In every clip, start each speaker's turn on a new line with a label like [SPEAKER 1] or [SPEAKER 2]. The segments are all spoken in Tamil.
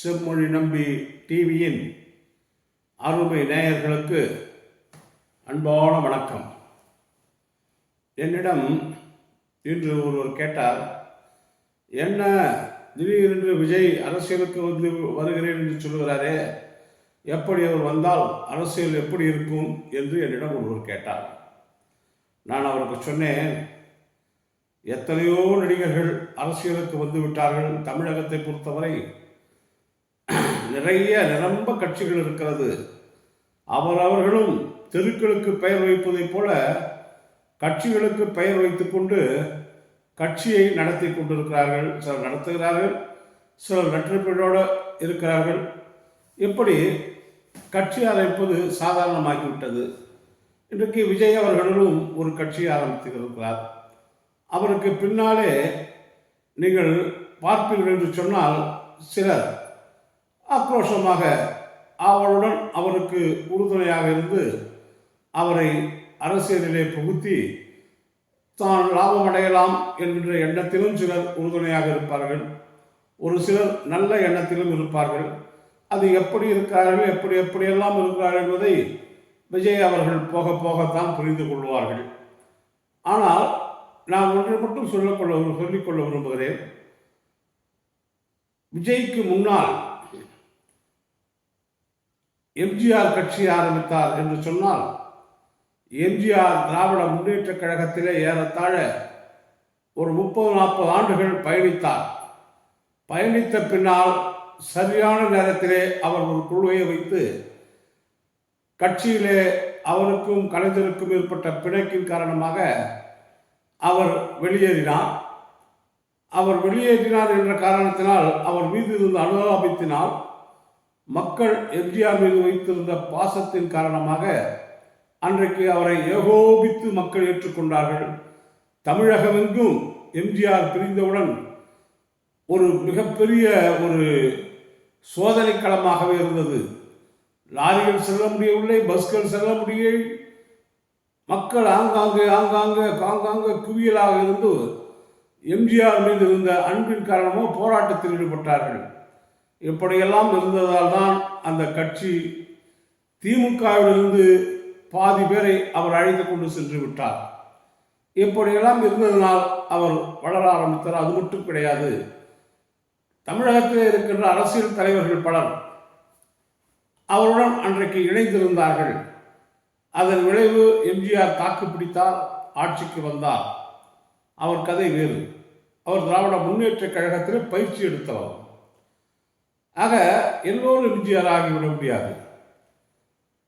[SPEAKER 1] செம்மொழி நம்பி டிவியின் அருமை நேயர்களுக்கு அன்பான வணக்கம். என்னிடம் இன்று ஒருவர் கேட்டார் என்ன திடீரென்று விஜய் அரசியலுக்கு வந்து வருகிறேன் என்று சொல்கிறாரே எப்படி அவர் வந்தால் அரசியல் எப்படி இருக்கும்? என்று என்னிடம் ஒருவர் கேட்டார். நான் அவருக்கு சொன்னேன் எத்தனையோ நடிகர்கள் அரசியலுக்கு வந்து விட்டார்கள் தமிழகத்தை பொறுத்தவரை நிறைய நிரம்ப கட்சிகள் இருக்கிறது. அவரவர்களும் தெருக்களுக்கு பெயர் வைப்பதைப் போல கட்சிகளுக்கு பெயர் வைத்துக்கொண்டு கட்சியை நடத்தி கொண்டிருக்கிறார்கள். சிலர் நடத்துகிறார்கள் சிலர் நட்புகளோடு இருக்கிறார்கள். இப்படி கட்சி அழைப்பது சாதாரணமாகிவிட்டது. இன்றைக்கு விஜய் அவர்களும் ஒரு கட்சி ஆரம்பித்திருக்கிறார். அவருக்கு பின்னாலே நீங்கள் பார்ப்பீர்கள் என்று சொன்னால் சிலர் ஆக்ரோஷமாக அவளுடன் அவருக்கு உறுதுணையாக இருந்து அவரை அரசியலிலே புகுத்தி தான் லாபம் அடையலாம் என்கின்ற எண்ணத்திலும் சிலர் உறுதுணையாக இருப்பார்கள். ஒரு சிலர் நல்ல எண்ணத்திலும் இருப்பார்கள். அது எப்படி இருக்கிறார்கள் எப்படி எப்படியெல்லாம் இருக்கிறார்கள் என்பதை விஜய் அவர்கள் போக போகத்தான் புரிந்து கொள்வார்கள். ஆனால் நான் ஒன்று மட்டும் சொல்லக்கொள்ள சொல்லிக்கொள்ள விரும்புகிறேன். விஜய்க்கு முன்னால் எம்ஜிஆர் கட்சி ஆரம்பித்தார் என்று சொன்னால் எம்ஜிஆர் திராவிட முன்னேற்ற கழகத்திலே ஏறத்தாழ ஒரு முப்பது நாற்பது ஆண்டுகள் பயணித்தார். பயணித்த பின்னால் சரியான நேரத்திலே அவர் ஒரு குழுவை வைத்து கட்சியிலே அவருக்கும் கலைஞருக்கும் ஏற்பட்ட பிணைக்கின் காரணமாக அவர் வெளியேறினார். அவர் வெளியேற்றினார் என்ற காரணத்தினால் அவர் மீது இருந்த அனுதாபத்தினால் மக்கள் எம்ஜிஆர் மீது வைத்திருந்த பாசத்தின் காரணமாக அன்றைக்கு அவரை ஏகோபித்து மக்கள் ஏற்றுக்கொண்டார்கள். தமிழகமெங்கும் எம்ஜிஆர் பிரிந்தவுடன் ஒரு மிகப்பெரிய ஒரு சோதனை களமாகவே இருந்தது. லாரிகள் செல்ல முடியவில்லை பஸ்கள் செல்ல முடியவில்லை. மக்கள் ஆங்காங்கே ஆங்காங்கே ஆங்காங்கே குவியலாக இருந்து எம்ஜிஆர் மீது இருந்த அன்பின் காரணமோ போராட்டத்தில் ஈடுபட்டார்கள். இப்படியெல்லாம் இருந்ததால் தான் அந்த கட்சி திமுகவிலிருந்து பாதி பேரை அவர் அழைத்து கொண்டு சென்று விட்டார். இப்படியெல்லாம் இருந்ததனால் அவர் வளர ஆரம்பித்தார். அது மட்டும் கிடையாது. தமிழகத்தில் இருக்கின்ற அரசியல் தலைவர்கள் பலர் அவருடன் அன்றைக்கு இணைந்திருந்தார்கள். அதன் விளைவு எம்ஜிஆர் தாக்கு பிடித்தார் ஆட்சிக்கு வந்தார். அவர் கதை வேறு. அவர் திராவிட முன்னேற்ற கழகத்தில் பயிற்சி எடுத்தவர். ஆக எல்லோரும் எம்ஜிஆர் ஆகிவிட முடியாது.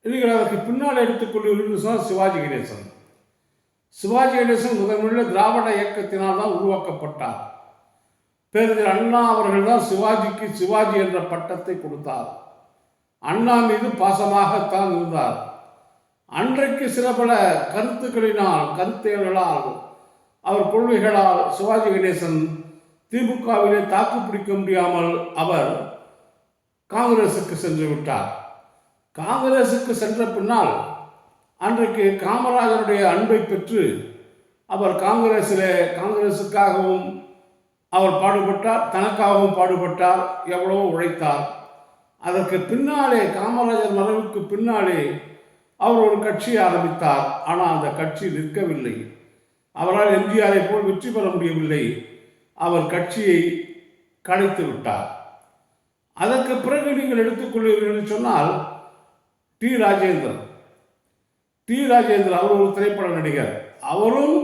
[SPEAKER 1] நீங்கள் அதற்கு பின்னால் எடுத்துக்கொள்வீர்கள் சொன்னால் சிவாஜி கணேசன். சிவாஜி கணேசன் முதன்முறையில் திராவிட இயக்கத்தினால் தான் உருவாக்கப்பட்டார். பேரறிஞர் அண்ணா அவர்கள் தான் சிவாஜிக்கு சிவாஜி என்ற பட்டத்தை கொடுத்தார். அண்ணா மீது பாசமாகத்தான் இருந்தார். அன்றைக்கு சில பல கருத்துக்களினால் கருத்தைகளால் அவர் கொள்கைகளால் சிவாஜி கணேசன் திமுகவிலே தாக்கு பிடிக்க முடியாமல் அவர் காங்கிரசுக்கு சென்று விட்டார். காங்கிரசுக்கு சென்ற பின்னால் அன்றைக்கு காமராஜருடைய அன்பை பெற்று அவர் காங்கிரஸிலே காங்கிரசுக்காகவும் அவர் பாடுபட்டார் தனக்காகவும் பாடுபட்டார் எவ்வளவோ உழைத்தார். அதற்கு பின்னாலே காமராஜர் மறைவுக்கு பின்னாலே அவர் ஒரு கட்சியை ஆரம்பித்தார். ஆனால் அந்த கட்சி நிற்கவில்லை. அவரால் எம்ஜிஆரை போல் வெற்றி பெற முடியவில்லை. அவர் கட்சியை கலைத்து விட்டார். அதற்கு பிறகு நீங்கள் எடுத்துக்கொள்வீர்கள் என்று சொன்னால் டி. ராஜேந்திரன். டி. ராஜேந்திரன் அவர் ஒரு திரைப்பட நடிகர். அவரும்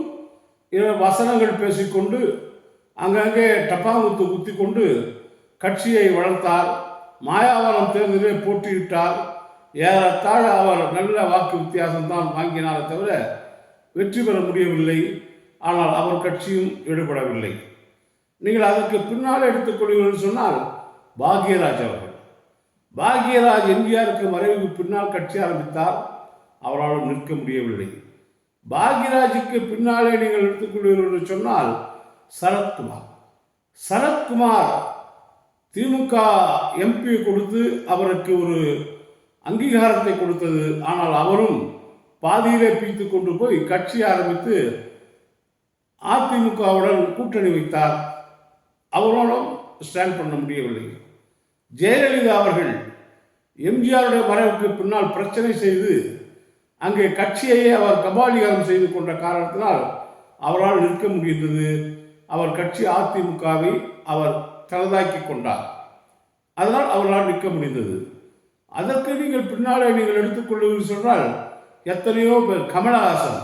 [SPEAKER 1] வசனங்கள் பேசிக்கொண்டு அங்கங்கே டப்பாங்குத்து குத்தி கொண்டு கட்சியை வளர்த்தார். மாயாவரம் தேர்தலே போட்டியிட்டார். ஏறத்தாழ அவர் நல்ல வாக்கு வித்தியாசம்தான் வாங்கினாரே தவிர வெற்றி பெற முடியவில்லை. ஆனால் அவர் கட்சியும் ஈடுபடவில்லை. நீங்கள் அதற்கு பின்னால் எடுத்துக்கொள்வீர்கள் சொன்னால் பாக்யராஜ் அவர்கள். பாக்யராஜ் எம்ஜிஆருக்கு மறைவுக்கு பின்னால் கட்சி ஆரம்பித்தார் அவரால் நிற்க முடியவில்லை. பாக்யராஜுக்கு பின்னாலே நீங்கள் எடுத்துக்கொள்வீர்கள் என்று சொன்னால் சரத்குமார். சரத்குமார் திமுக எம்பி கொடுத்து அவருக்கு ஒரு அங்கீகாரத்தை கொடுத்தது. ஆனால் அவரும் பாதியிலே பிரித்து கொண்டு போய் கட்சி ஆரம்பித்து அதிமுகவுடன் கூட்டணி வைத்தார். அவரோடும் ஸ்டாண்ட் பண்ண முடியவில்லை. ஜெயலலிதா அவர்கள் எம்ஜிஆருடைய மறைவுக்கு பின்னால் பிரச்சனை செய்து அங்கே கட்சியையே அவர் கபாலீகரம் செய்து கொண்ட காரணத்தினால் அவரால் நிற்க முடிந்தது அவர் கட்சி அதிமுகவை அவர் தனதாக்கி கொண்டார். அதனால் அவரால் நிற்க முடிந்தது. அதற்கு நீங்கள் பின்னாலே நீங்கள் எடுத்துக்கொள்ளுங்கள் சொன்னால் எத்தனையோ பேர் கமலஹாசன்.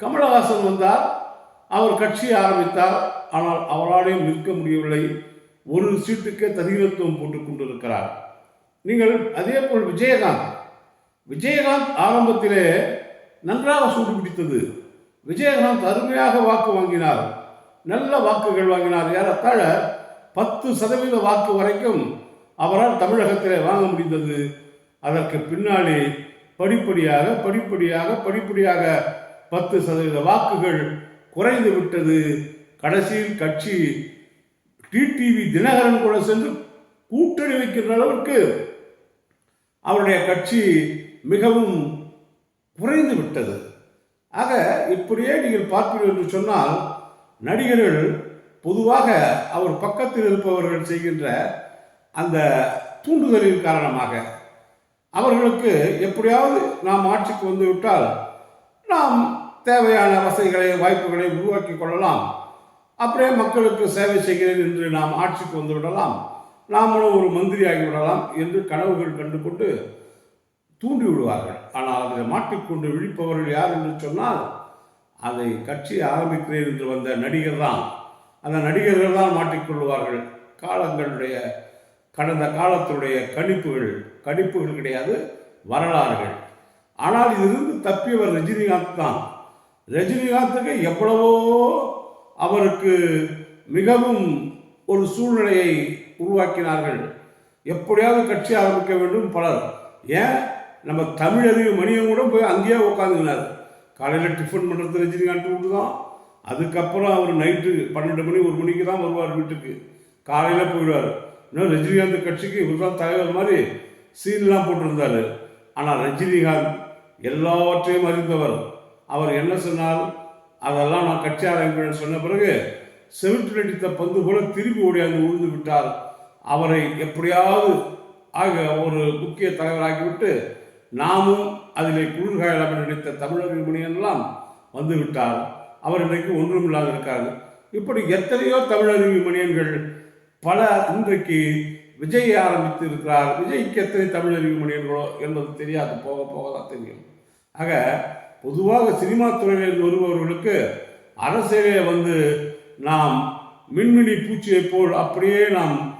[SPEAKER 1] கமலஹாசன் வந்தார் அவர் கட்சியை ஆரம்பித்தார். ஆனால் அவராலையும் நிற்க முடியவில்லை. ஒரு சீட்டுக்கே தனித்துவம் போட்டுக் கொண்டிருக்கிறார். நீங்கள் அதே போல் விஜயகாந்த். விஜயகாந்த் ஆரம்பத்திலே நன்றாக சூடு பிடித்தது. விஜயகாந்த் அருமையாக வாக்கு வாங்கினார். நல்ல வாக்குகள் வாங்கினார். ஏறத்தாழ பத்து சதவீத வாக்கு வரைக்கும் அவரால் தமிழகத்திலே வாங்க முடிந்தது. அதற்கு பின்னாலே படிப்படியாக படிப்படியாக படிப்படியாக பத்து சதவீத வாக்குகள் குறைந்து விட்டது. கடைசியில் கட்சி டிடிவி தினகரன் கூட சென்று கூட்டணி வைக்கின்ற அளவிற்கு அவருடைய கட்சி மிகவும் குறைந்து விட்டது. ஆக இப்படியே நீங்கள் பார்ப்பீர்கள் என்று சொன்னால் நடிகர்கள் பொதுவாக அவர் பக்கத்தில் இருப்பவர்கள் செய்கின்ற அந்த தூண்டுதலின் காரணமாக அவர்களுக்கு எப்படியாவது நாம் ஆட்சிக்கு வந்து விட்டால் நாம் தேவையான வசதிகளை வாய்ப்புகளை உருவாக்கி கொள்ளலாம். அப்படியே மக்களுக்கு சேவை செய்கிறேன் என்று நாம் ஆட்சிக்கு வந்து விடலாம் நாமளும் ஒரு மந்திரி ஆகிவிடலாம் என்று கனவுகள் கண்டு கொண்டு தூண்டி விடுவார்கள் ஆனால் அதில் மாட்டிக்கொண்டு விழிப்பவர்கள் யார் என்று சொன்னால் அதை கட்சி ஆரம்பிக்கிறேன் என்று வந்த நடிகர் தான் அந்த நடிகர்கள் தான் மாட்டிக்கொள்வார்கள். காலங்களுடைய கடந்த காலத்துடைய கணிப்புகள் கணிப்புகள் கிடையாது வரலாறுகள். ஆனால் இதிலிருந்து தப்பியவர் ரஜினிகாந்த் தான். ரஜினிகாந்துக்கு எவ்வளவோ அவருக்கு மிகவும் ஒரு சூழ்நிலையை உருவாக்கினார்கள். எப்படியாவது கட்சி ஆரம்பிக்க வேண்டும். பலர் ஏன்? நம்ம தமிழறிவு மணியம் கூட போய் அங்கேயே உட்காந்துக்கினார் காலையில் டிஃபன் பண்ணுறது ரஜினிகாந்த் வீட்டு தான் அதுக்கப்புறம் அவர் நைட்டு பன்னெண்டு மணி ஒரு மணிக்கு தான் வருவார் வீட்டுக்கு. காலையில் போயிடுவார். இன்னும் ரஜினிகாந்த் கட்சிக்கு இவர் தான் தலைவர் மாதிரி சீன்லாம் போட்டிருந்தார். ஆனால் ரஜினிகாந்த் எல்லாவற்றையும் அறிந்தவர். அவர் என்ன சொன்னால் அதெல்லாம் நான் கட்சி ஆரம்பிப்பேன் சொன்ன பிறகு செவிட்டில் அடித்த பந்து போல திரும்பி ஓடியாந்து உழுந்து விட்டார் அவரை எப்படியாவது ஆக ஒரு முக்கிய தலைவராகிவிட்டு நாமும் அதிலே குளிர்காயலாம் நினைத்த தமிழர் மணியெல்லாம் வந்து விட்டார் அவர் இன்றைக்கு ஒன்றுமில்லாத இருக்கார் இப்படி எத்தனையோ தமிழறிவு மணியன்கள் பல இன்றைக்கு விஜய் ஆரம்பித்து இருக்கிறார். விஜய்க்கு எத்தனை தமிழறிவு மணியன்களோ என்பது தெரியாது. போக போக தான் தெரியும். ஆக பொதுவாக சினிமா துறையில் வருபவர்களுக்கு அரசியலே வந்து நாம் மின்மினி பூச்சியைப் போல் அப்படியே நாம்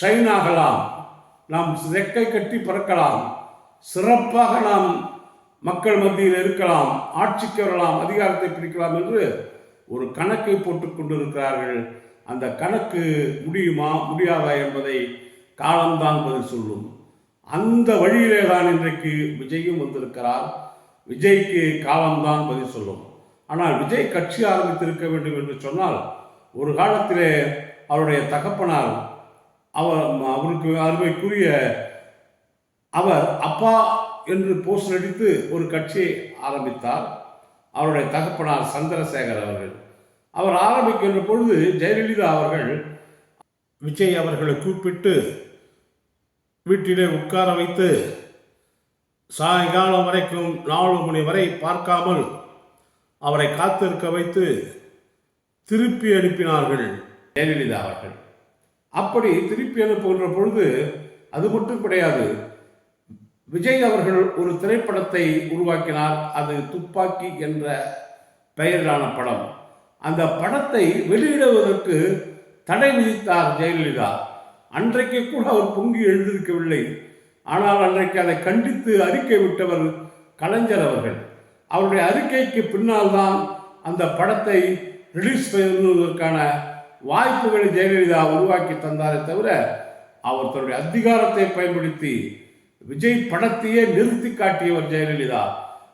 [SPEAKER 1] ஷைன் ஆகலாம். நாம் ரெக்கை கட்டி பறக்கலாம். சிறப்பாக நாம் மக்கள் மத்தியில் இருக்கலாம். ஆட்சிக்கு வரலாம். அதிகாரத்தை பிடிக்கலாம் என்று ஒரு கணக்கை போட்டு கொண்டிருக்கிறார்கள். அந்த கணக்கு முடியுமா முடியாதா என்பதை காலம்தான் பதில் சொல்லும். அந்த வழியிலே தான் இன்றைக்கு விஜயும் வந்திருக்கிறார். விஜய்க்கு காலம்தான் பதில் சொல்லும். ஆனால் விஜய் கட்சி ஆரம்பித்திருக்க வேண்டும் என்று சொன்னால் ஒரு காலத்திலே அவருடைய தகப்பனார் அவர் அவருக்கு அருமைக்குரிய அவர் அப்பா என்று போஸ்டர் அடித்து ஒரு கட்சியை ஆரம்பித்தார். அவருடைய தகப்பனார் சந்திரசேகர் அவர்கள். அவர் ஆரம்பிக்கின்ற பொழுது ஜெயலலிதா அவர்கள் விஜய் அவர்களை கூப்பிட்டு வீட்டிலே உட்கார வைத்து சாயங்காலம் வரைக்கும் நாலு மணி வரை பார்க்காமல் அவரை காத்திருக்க வைத்து திருப்பி அனுப்பினார்கள். ஜெயலலிதா அவர்கள். அப்படி திருப்பி அனுப்புகின்ற பொழுது அது மட்டும் கிடையாது. விஜய் அவர்கள் ஒரு திரைப்படத்தை உருவாக்கினார். அது துப்பாக்கி என்ற பெயரிலான படம். அந்த படத்தை வெளியிடுவதற்கு தடை விதித்தார் ஜெயலலிதா. அன்றைக்கு கூட அவர் பொங்கி எழுந்திருக்கவில்லை. ஆனால் அன்றைக்கு அதை கண்டித்து அறிக்கை விட்டவர் கலைஞர் அவர்கள். அவருடைய அறிக்கைக்கு பின்னால் தான் அந்த படத்தை ரிலீஸ் பண்ணுவதற்கான வாய்ப்புகளை ஜெயலலிதா உருவாக்கி தந்தாரே தவிர அவர் தன்னுடைய அதிகாரத்தை பயன்படுத்தி விஜய் படத்தையே நிறுத்தி காட்டியவர் ஜெயலலிதா.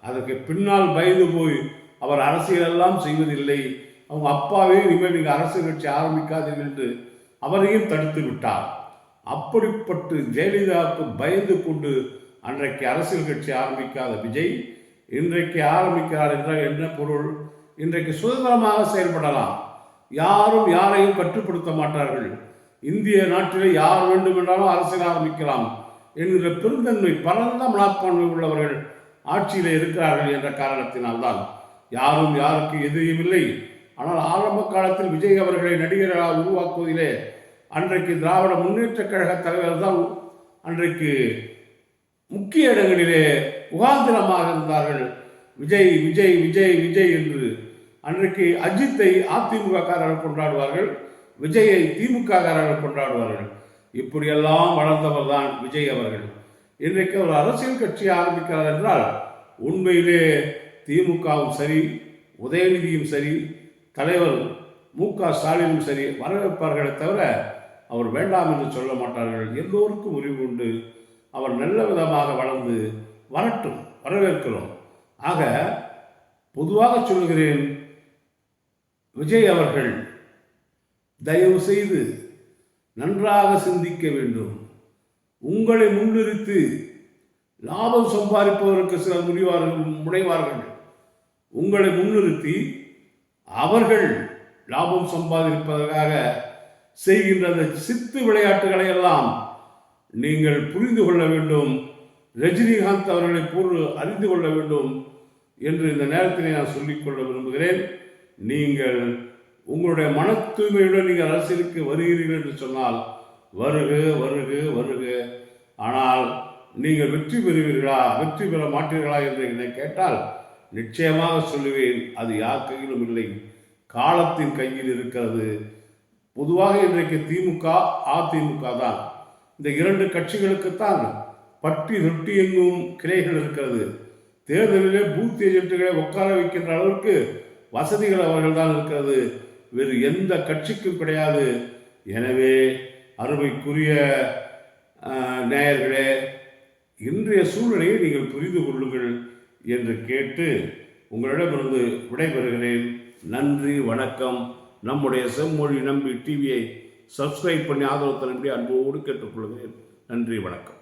[SPEAKER 1] அதற்கு பின்னால் பயந்து போய் அவர் அரசியலெல்லாம் செய்வதில்லை. அவங்க அப்பாவே இனிமேல் நீங்கள் அரசியல் கட்சி ஆரம்பிக்காதீர்கள் என்று அவரையும் தடுத்து விட்டார். அப்படிப்பட்டு ஜெயலலிதாவுக்கு பயந்து கொண்டு அன்றைக்கு அரசியல் கட்சி ஆரம்பிக்காத விஜய் இன்றைக்கு ஆரம்பிக்கிறார் என்றால் என்ன பொருள்? இன்றைக்கு சுதந்திரமாக செயல்படலாம். யாரும் யாரையும் கட்டுப்படுத்த மாட்டார்கள். இந்திய நாட்டிலே யார் வேண்டுமென்றாலும் அரசியல் ஆரம்பிக்கலாம் என்கிற பெருந்தன்மை பரந்த மனப்பான்மை உள்ளவர்கள் ஆட்சியில் இருக்கிறார்கள் என்ற காரணத்தினால்தான். யாரும் யாருக்கு எதிரியும் இல்லை. ஆனால் ஆரம்ப காலத்தில் விஜய் அவர்களை நடிகர்களாக உருவாக்குவதிலே அன்றைக்கு திராவிட முன்னேற்றக் கழக தலைவர் தான் அன்றைக்கு முக்கிய இடங்களிலே முகாந்திரமாக இருந்தார்கள். விஜய் விஜய் விஜய் விஜய் என்று அன்றைக்கு அஜித்தை அதிமுக காரர்கள் கொண்டாடுவார்கள். விஜயை திமுக காரர்கள் கொண்டாடுவார்கள். இப்படியெல்லாம் வளர்ந்தவர் தான் விஜய் அவர்கள். இன்றைக்கு ஒரு அரசியல் கட்சி ஆரம்பிக்கிறார் என்றால் உண்மையிலே திமுகவும் சரி உதயநிதியும் சரி தலைவர் மு க ஸ்டாலினும் சரி வரவேற்பார்களே தவிர அவர் வேண்டாம் என்று சொல்ல மாட்டார்கள். எல்லோருக்கும் உரிமை உண்டு. அவர் நல்ல விதமாக வளர்ந்து வரட்டும் வரவேற்கிறோம். ஆக பொதுவாக சொல்கிறேன் விஜய் அவர்கள் தயவு செய்து நன்றாக சிந்திக்க வேண்டும். உங்களை முன்னிறுத்தி லாபம் சம்பாதிப்பதற்கு சில முடிவார்கள் முனைவார்கள். உங்களை முன்னிறுத்தி அவர்கள் லாபம் சம்பாதிப்பதற்காக செய்கின்ற அந்த சித்து விளையாட்டுகளை எல்லாம் நீங்கள் புரிந்து கொள்ள வேண்டும். ரஜினிகாந்த் அவர்களை போன்று அறிந்து கொள்ள வேண்டும் என்று இந்த நேரத்திலே நான் சொல்லிக்கொள்ள விரும்புகிறேன். நீங்கள் உங்களுடைய மன தூய்மையுடன் நீங்கள் அரசியலுக்கு வருகிறீர்கள் என்று சொன்னால் வருக வருக வருக. ஆனால் நீங்கள் வெற்றி பெறுவீர்களா வெற்றி பெற மாட்டீர்களா என்று என்னை கேட்டால் நிச்சயமாக சொல்லுவேன் அது யார் கையிலும் இல்லை. காலத்தின் கையில் இருக்கிறது. பொதுவாக இன்றைக்கு திமுக அதிமுக தான். இந்த இரண்டு கட்சிகளுக்குத்தான் பட்டி தொட்டி எங்கும் கிளைகள் இருக்கிறது. தேர்தலிலே பூத் ஏஜென்ட்டுகளை உட்கார வைக்கின்ற அளவுக்கு வசதிகள் அவர்கள் தான் இருக்கிறது. வேறு எந்த கட்சிக்கும் கிடையாது. எனவே அருமைக்குரிய நேயர்களே இன்றைய சூழ்நிலையை நீங்கள் புரிந்து கொள்ளுங்கள் என்று கேட்டு உங்களிடமிருந்து விடைபெறுகிறேன். நன்றி வணக்கம். நம்முடைய செம்மொழி நம்பி டிவியை சப்ஸ்கிரைப் பண்ணி ஆதரவு தரும்படி அன்போடு கேட்டுக்கொள்கிறேன். நன்றி வணக்கம்.